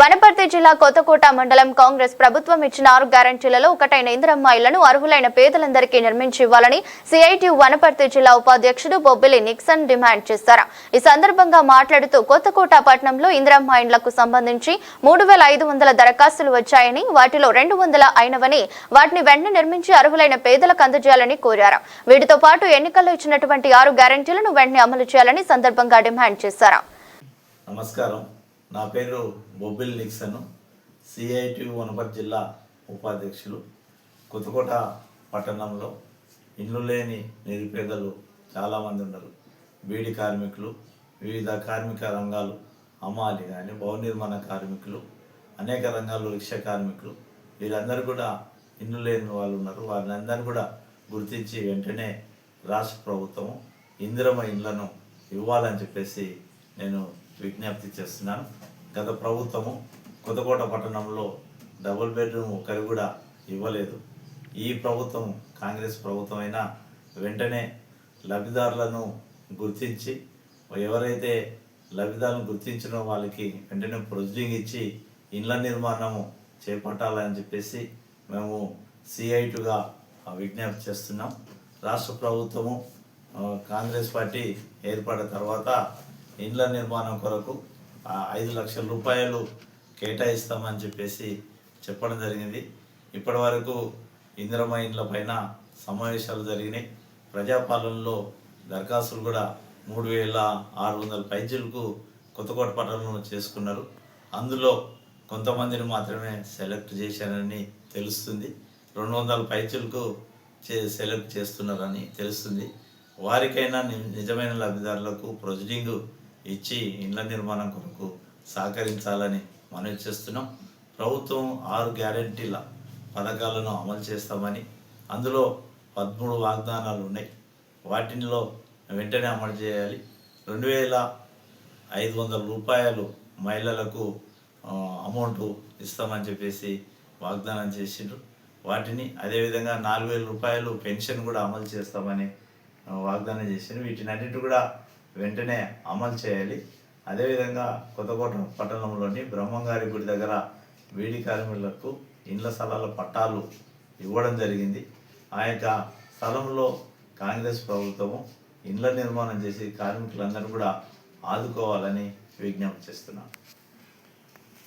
వనపర్తి జిల్లా కొత్తకోట మండలం కాంగ్రెస్ ప్రభుత్వం ఇచ్చిన ఆరు గ్యారంటీలలో ఒకటైన ఇందిరమ్మ ఇళ్ళను అర్హులైన పేదలందరికీ నిర్మించి ఇవ్వాలని సిఐటి వనపర్తి జిల్లా ఉపాధ్యక్షుడు బొబ్బిలి నిక్సన్ డిమాండ్ చేశారు. ఈ సందర్భంగా మాట్లాడుతూ కొత్తకోట పట్టణంలో ఇందిరమ్మ ఇండ్లకు సంబంధించి మూడు వేల ఐదు వందల దరఖాస్తులు వచ్చాయని వాటిలో రెండు వందల అయినవని వాటిని వెంటనే నిర్మించి అర్హులైన పేదలకు అందజేయాలని కోరారు. వీటితో పాటు ఎన్నికల్లో ఇచ్చినటువంటి ఆరు గ్యారంటీలను వెంటనే అమలు చేయాలని సందర్భంగా డిమాండ్ చేశారు. నమస్కారం. నా పేరు బొబ్బిల్ నిక్సన్ సిఐటి వనపర్తి జిల్లా ఉపాధ్యక్షులు. కొత్తకోట పట్టణంలో ఇల్లు లేని నిరుపేదలు చాలామంది ఉన్నారు. బీడి కార్మికులు వివిధ కార్మిక రంగాలు అమ్మాలి కానీ భవన నిర్మాణ కార్మికులు అనేక రంగాల్లో రిక్షా కార్మికులు. వీళ్ళందరూ కూడా ఇల్లు లేని వాళ్ళు ఉన్నారు. వాళ్ళందరినీ కూడా గుర్తించి వెంటనే రాష్ట్ర ప్రభుత్వము ఇందిరమ ఇళ్ళను ఇవ్వాలని చెప్పేసి నేను విజ్ఞప్తి చేస్తున్నాను. గత ప్రభుత్వము కొత్తకోట పట్టణంలో డబుల్ బెడ్రూమ్ ఒకరి కూడా ఇవ్వలేదు. ఈ ప్రభుత్వం కాంగ్రెస్ ప్రభుత్వం అయినా వెంటనే లబ్ధిదారులను గుర్తించి ఎవరైతే లబ్ధిదారులను గుర్తించిన వాళ్ళకి వెంటనే ప్రొసీడింగ్ ఇచ్చి ఇండ్ల నిర్మాణము చేపట్టాలని చెప్పేసి మేము సిఐటుగా విజ్ఞప్తి చేస్తున్నాం. రాష్ట్ర ప్రభుత్వము కాంగ్రెస్ పార్టీ ఏర్పడిన తర్వాత ఇండ్ల నిర్మాణం కొరకు ఐదు లక్షల రూపాయలు కేటాయిస్తామని చెప్పేసి చెప్పడం జరిగింది. ఇప్పటి వరకు ఇందిరమ్మ ఇండ్ల పైన సమావేశాలు జరిగినాయి. ప్రజాపాలనలో దరఖాస్తులు కూడా మూడు వేల ఆరు వందల పైజీలకు కొత్తకోట పట్టణంలో చేసుకున్నారు. అందులో కొంతమందిని మాత్రమే సెలెక్ట్ చేశారని తెలుస్తుంది. రెండు వందల పైచులకు చే సెలెక్ట్ చేస్తున్నారని తెలుస్తుంది. వారికైనా ని- నిజమైన లబ్ధిదారులకు ప్రొసీడింగ్ ఇచ్చి ఇండ్ల నిర్మాణం కొరకు సహకరించాలని మనవి చేస్తున్నాం. ప్రభుత్వం ఆరు గ్యారంటీల పథకాలను అమలు చేస్తామని అందులో పదమూడు వాగ్దానాలు ఉన్నాయి. వాటిలో వెంటనే అమలు చేయాలి. రెండు వేల ఐదు వందల రూపాయలు మహిళలకు అమౌంట్ ఇస్తామని చెప్పేసి వాగ్దానం చేసిండ్రు. వాటిని అదేవిధంగా నాలుగు వేల రూపాయలు పెన్షన్ కూడా అమలు చేస్తామని వాగ్దానం చేసిండ్రు. వీటిని అన్నిటి కూడా వెంటనే అమలు చేయాలి. అదేవిధంగా కొత్తకోట పట్టణంలోని బ్రహ్మంగారి గుడి దగ్గర వీడి కార్మికులకు ఇండ్ల స్థలాల పట్టాలు ఇవ్వడం జరిగింది. ఆ యొక్క స్థలంలో కాంగ్రెస్ ప్రభుత్వము ఇండ్ల నిర్మాణం చేసి కార్మికులందరూ కూడా ఆదుకోవాలని విజ్ఞప్తి చేస్తున్నాను